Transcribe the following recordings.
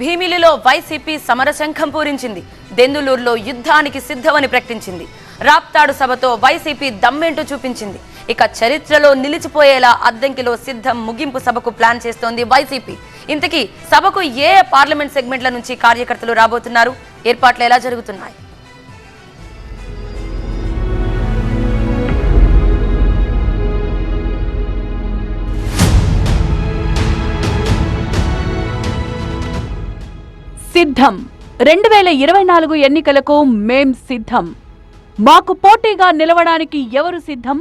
భీమిలిలో YCP సమరశంఖం పూరించింది. దెందులూరులో యుద్ధానికి సిద్ధమని ప్రకటించింది. రాప్తాడు సభతో వైసీపీ దమ్మేంటో చూపించింది. ఇక చరిత్రలో నిలిచిపోయేలా అద్దంకిలో సిద్ధం ముగింపు సభకు ప్లాన్ చేస్తోంది వైసీపీ. ఇంతకీ సభకు ఏ పార్లమెంట్ సెగ్మెంట్ల నుంచి కార్యకర్తలు రాబోతున్నారు? ఏర్పాట్లు ఎలా జరుగుతున్నాయి? సిద్ధం. రెండు వేల ఇరవై నాలుగు ఎన్నికలకు మేం సిద్ధం. మాకు పోటీగా నిలవడానికి ఎవరు సిద్ధం?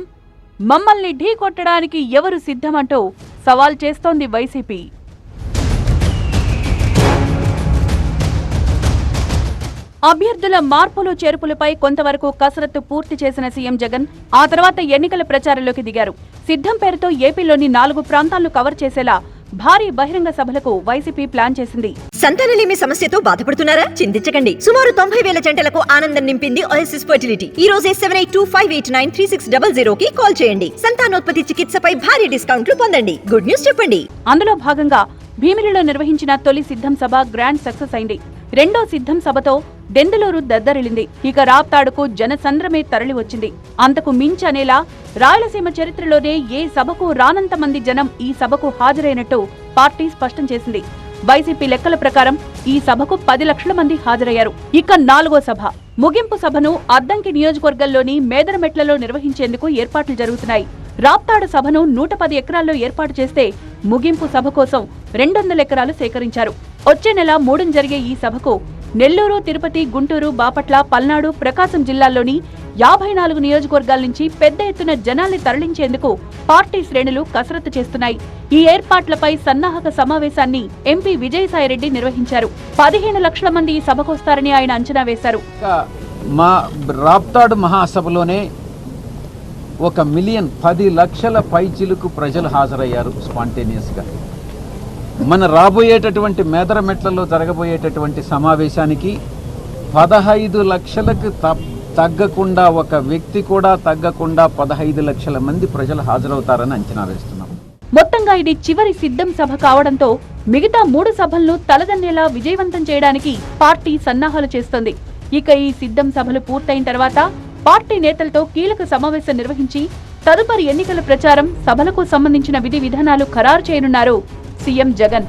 మమ్మల్ని ఢీ కొట్టడానికి ఎవరు సిద్ధం అంటూ సవాల్ చేస్తోంది వైసీపీ. అభ్యర్థుల మార్పులు చేర్పులపై కొంతవరకు కసరత్తు పూర్తి చేసిన సీఎం జగన్ ఆ తర్వాత ఎన్నికల ప్రచారంలోకి దిగారు. సిద్ధం పేరుతో ఏపీలోని నాలుగు ప్రాంతాలను కవర్ చేసేలా భారీ బహిరంగ సభలకు వైసీపీ ప్లాన్ చేసింది. సంతానలేమి సమస్యతో బాధపడుతున్నారా? చింతించకండి. సుమారు తొంభై వేల జంటలకు ఆనందం నింపింది ఓఎస్ఎస్ ఫర్టిలిటీ ఈ రోజే seven eight two five eight nine three six double zero కి కాల్ చేయండి. సంతానోత్పత్తి చికిత్సపై భారీ డిస్కౌంట్లు పొందండి. గుడ్ న్యూస్ చెప్పండి. అందులో భాగంగా భీమిలిలో నిర్వహించిన తొలి సిద్ధం సభ గ్రాండ్ సక్సెస్ అయింది. రెండో సిద్ధం సభతో దెందులూరు దద్దరిల్లింది. ఇక రాప్తాడుకు జనసంద్రమే తరలివచ్చింది. అంతకు మించనేలా రాయలసీమ చరిత్రలోనే ఏ సభకు రానంత మంది జనం ఈ సభకు హాజరైనట్టు పార్టీ స్పష్టం చేసింది. వైసీపీ లెక్కల ప్రకారం ఈ సభకు పది లక్షల మంది హాజరయ్యారు. ఇక నాలుగో సభ. ముగింపు సభను అద్దంకి నియోజకవర్గంలోని మేదరమెట్లలో నిర్వహించేందుకు ఏర్పాట్లు జరుగుతున్నాయి. రాప్తాడు సభను నూట పది ఎకరాల్లో ఏర్పాటు చేస్తే ముగింపు సభ కోసం రెండు వందల ఎకరాలు సేకరించారు. వచ్చే నెల మూడున జరిగే ఈ సభకు నెల్లూరు తిరుపతి గుంటూరు బాపట్ల పల్నాడు ప్రకాశం జిల్లాల్లోని యాభై నాలుగు నియోజకవర్గాల నుంచి పెద్ద ఎత్తున జనాల్ని తరలించేందుకు పార్టీ శ్రేణులు కసరత్తు చేస్తున్నాయి. ఈ ఏర్పాట్లపై సన్నాహక సమావేశాన్ని ఎంపీ విజయసాయిరెడ్డి నిర్వహించారు. పదిహేను లక్షల మంది ఈ సభకొస్తారని ఆయన అంచనా వేశారు. మా రాప్తాడు మహాసభలోనే ఒక మిలియన్ పది లక్షల పైచిలుకు ప్రజలు హాజరయ్యారు స్పాంటేనియస్గా. మన రాబోయేటటువంటి మేదరమెట్లలో జరగబోయేటటువంటి సమావేశానికి పదహైదు లక్షలకు తగ్గకుండా ఒక వ్యక్తి కూడా తగ్గకుండా పదహైదు లక్షల మంది ప్రజలు హాజరవుతారని అంచనా వేస్తున్నాం. మొత్తంగా ఇది చివరి సిద్ధం సభ కావడంతో మిగతా మూడు సభలను తలదన్నేలా విజయవంతం చేయడానికి పార్టీ సన్నాహాలు చేస్తోంది. ఇక ఈ సిద్ధం సభలు పూర్తయిన తర్వాత పార్టీ నేతలతో కీలక సమావేశం నిర్వహించి తదుపరి ఎన్నికల ప్రచారం సభలకు సంబంధించిన విధి విధానాలు ఖరారు చేయనున్నారు. సీఎం జగన్